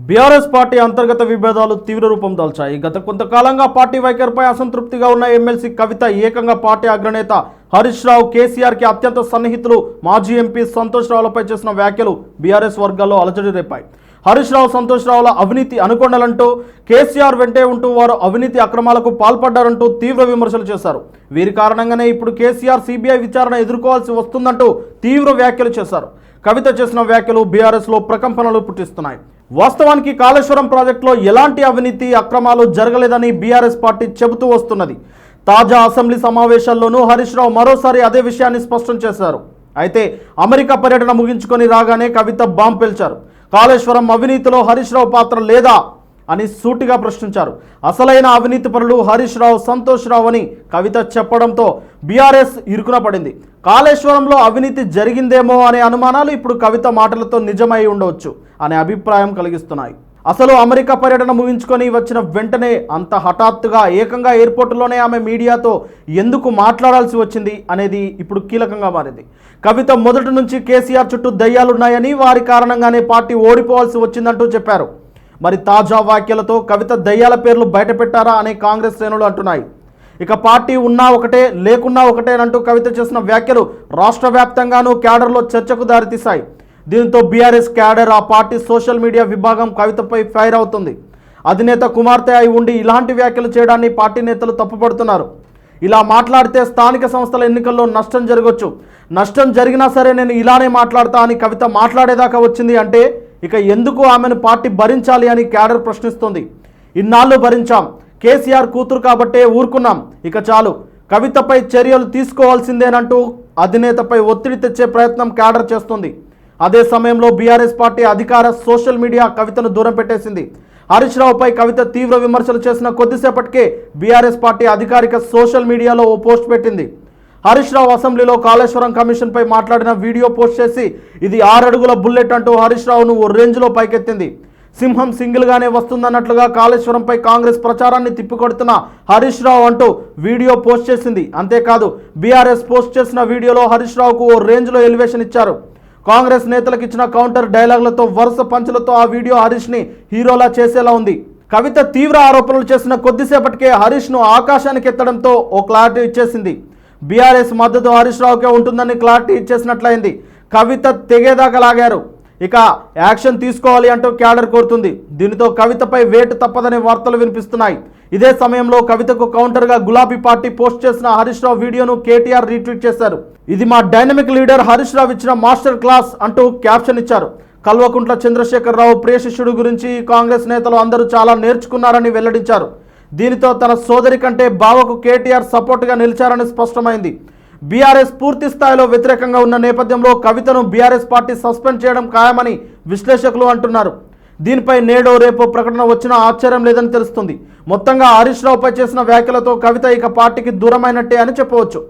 BRS party అంతర్గత విభేదాలు తీవ్ర రూపం దాల్చాయి. గత కొంతకాలంగా పార్టీ వైఖరిపై అసంతృప్తిగా ఉన్న ఎమ్మెల్సీ కవిత ఏకంగా పార్టీ అగ్రనేత హరీష్ రావు కేసీఆర్కి అత్యంత సన్నిహితులు మాజీ ఎంపీ సంతోష్ రావులపై చేసిన వ్యాఖ్యలు బీఆర్ఎస్ వర్గాల్లో అలజడి రేపాయి. హరీష్ రావు సంతోష్ రావుల అవినీతి అనుకొండలంటూ కేసీఆర్ వెంటే ఉంటూ వారు అవినీతి అక్రమాలకు పాల్పడ్డారంటూ తీవ్ర విమర్శలు చేశారు. వీరి కారణంగానే ఇప్పుడు కేసీఆర్ సిబిఐ విచారణ ఎదుర్కోవాల్సి వస్తుందంటూ తీవ్ర వ్యాఖ్యలు చేశారు. కవిత చేసిన వ్యాఖ్యలు బీఆర్ఎస్లో ప్రకంపనలు పుట్టిస్తున్నాయి. వాస్తవానికి కాళేశ్వరం ప్రాజెక్టులో ఎలాంటి అవినీతి అక్రమాలు జరగలేదని బీఆర్ఎస్ పార్టీ చెబుతూ వస్తున్నది. తాజా అసెంబ్లీ సమావేశాల్లోనూ హరీష్ రావు మరోసారి అదే విషయాన్ని స్పష్టం చేశారు. అయితే అమెరికా పర్యటన ముగించుకొని రాగానే కవిత బాంబ్ పేల్చారు. కాళేశ్వరం అవినీతిలో హరీష్ రావు పాత్ర లేదా అని సూటిగా ప్రశ్నించారు. అసలైన అవినీతి పరులు హరీష్ రావు సంతోష్ రావు అని కవిత చెప్పడంతో బీఆర్ఎస్ ఇరుకున పడింది. కాళేశ్వరంలో అవినీతి జరిగిందేమో అనే అనుమానాలు ఇప్పుడు కవిత మాటలతో నిజమై ఉండవచ్చు అనే అభిప్రాయం కలిగిస్తున్నాయి. అసలు అమెరికా పర్యటన ముగించుకొని వచ్చిన వెంటనే అంత హఠాత్తుగా ఏకంగా ఎయిర్పోర్టులోనే ఆమె మీడియాతో ఎందుకు మాట్లాడాల్సి వచ్చింది అనేది ఇప్పుడు కీలకంగా మారింది. కవిత మొదటి నుంచి కేసీఆర్ చుట్టూ దయ్యాలున్నాయని వారి కారణంగానే పార్టీ ఓడిపోవాల్సి వచ్చిందంటూ చెప్పారు. మరి తాజా వ్యాఖ్యలతో కవిత దయ్యాల పేర్లు బయటపెట్టారా అనే కాంగ్రెస్ శ్రేణులు అంటున్నాయి. ఇక పార్టీ ఉన్నా ఒకటే లేకున్నా ఒకటే అంటూ కవిత చేసిన వ్యాఖ్యలు రాష్ట్ర వ్యాప్తంగానూ క్యాడర్లో చర్చకు దారితీశాయి. దీంతో బీఆర్ఎస్ క్యాడర్ ఆ పార్టీ సోషల్ మీడియా విభాగం కవితపై ఫైర్ అవుతుంది. అధినేత కుమార్తె అయి ఉండి ఇలాంటి వ్యాఖ్యలు చేయడాన్ని పార్టీ నేతలు తప్పుపడుతున్నారు. ఇలా మాట్లాడితే స్థానిక సంస్థల ఎన్నికల్లో నష్టం జరగవచ్చు నష్టం జరిగినా సరే నేను ఇలానే మాట్లాడతా అని కవిత మాట్లాడేదాకా వచ్చింది అంటే ఇక ఎందుకు ఆమెను పార్టీ భరించాలి అని క్యాడర్ ప్రశ్నిస్తోంది. ఇన్నాళ్ళు భరించాం. కేసీఆర్ కూతురు కాబట్టే ఊరుకున్నాం. ఇక చాలు. కవితపై చర్యలు తీసుకోవాల్సిందేనంటూ అధినేతపై ఒత్తిడి తెచ్చే ప్రయత్నం క్యాడర్ చేస్తుంది. అదే సమయంలో బీఆర్ఎస్ పార్టీ అధికార సోషల్ మీడియా కవితను దూరం పెట్టేసింది. హరీష్ రావుపై కవిత తీవ్ర విమర్శలు చేసిన కొద్దిసేపటికే బీఆర్ఎస్ పార్టీ అధికారిక సోషల్ మీడియాలో ఓ పోస్ట్ పెట్టింది. హరీష్ రావు అసెంబ్లీలో కాళేశ్వరం కమిషన్పై మాట్లాడిన వీడియో పోస్ట్ చేసి ఇది ఆరడుగుల బుల్లెట్ అంటూ హరీష్ రావును ఓ రేంజ్లో పైకెత్తింది. సింహం సింగిల్గానే వస్తుందన్నట్లుగా కాళేశ్వరంపై కాంగ్రెస్ ప్రచారాన్ని తిప్పికొడుతున్న హరీష్ రావు అంటూ వీడియో పోస్ట్ చేసింది. అంతేకాదు బీఆర్ఎస్ పోస్ట్ చేసిన వీడియోలో హరీష్ రావుకు ఓ రేంజ్లో ఎలివేషన్ ఇచ్చారు. కాంగ్రెస్ నేతలకు ఇచ్చిన కౌంటర్ డైలాగులతో వరుస పంచులతో ఆ వీడియో హరీష్ని హీరోలా చేసేలా ఉంది. కవిత తీవ్ర ఆరోపణలు చేసిన కొద్దిసేపటికే హరీష్ను ఆకాశానికి ఎత్తడంతో ఓ క్లారిటీ ఇచ్చేసింది. బీఆర్ఎస్ మద్దతు హరీష్ రావుకే ఉంటుందని క్లారిటీ ఇచ్చేసినట్లయింది. కవిత తెగేదాకా లాగారు. ఇక యాక్షన్ తీసుకోవాలి అంటూ క్యాడర్ కోరుతుంది. దీనితో కవితపై వేటు తప్పదనే వార్తలు వినిపిస్తున్నాయి. ఇదే సమయంలో కవితకు కౌంటర్గా గులాబీ పార్టీ పోస్ట్ చేసిన హరీష్ రావు వీడియోను కేటీఆర్ రీట్వీట్ చేశారు. ఇది మా డైనమిక్ లీడర్ హరీష్ రావు ఇచ్చిన మాస్టర్ క్లాస్ అంటూ క్యాప్షన్ ఇచ్చారు. కల్వకుంట్ల చంద్రశేఖరరావు ప్రియ శిష్యుడు గురించి కాంగ్రెస్ నేతలు అందరూ చాలా నేర్చుకున్నారని వెల్లడించారు. దీనితో తన సోదరి కంటే బావకు కేటీఆర్ సపోర్ట్గా నిలిచారని స్పష్టమైంది. బీఆర్ఎస్ పూర్తి స్థాయిలో వ్యతిరేకంగా ఉన్న నేపథ్యంలో కవితను బీఆర్ఎస్ పార్టీ సస్పెండ్ చేయడం ఖాయమని విశ్లేషకులు అంటున్నారు. దీనిపై నేడో రేపో ప్రకటన వచ్చినా ఆశ్చర్యం లేదని తెలుస్తుంది. మొత్తంగా హరీష్ రావుపై చేసిన వ్యాఖ్యలతో కవిత ఇక పార్టీకి దూరమైనట్టే అని చెప్పవచ్చు.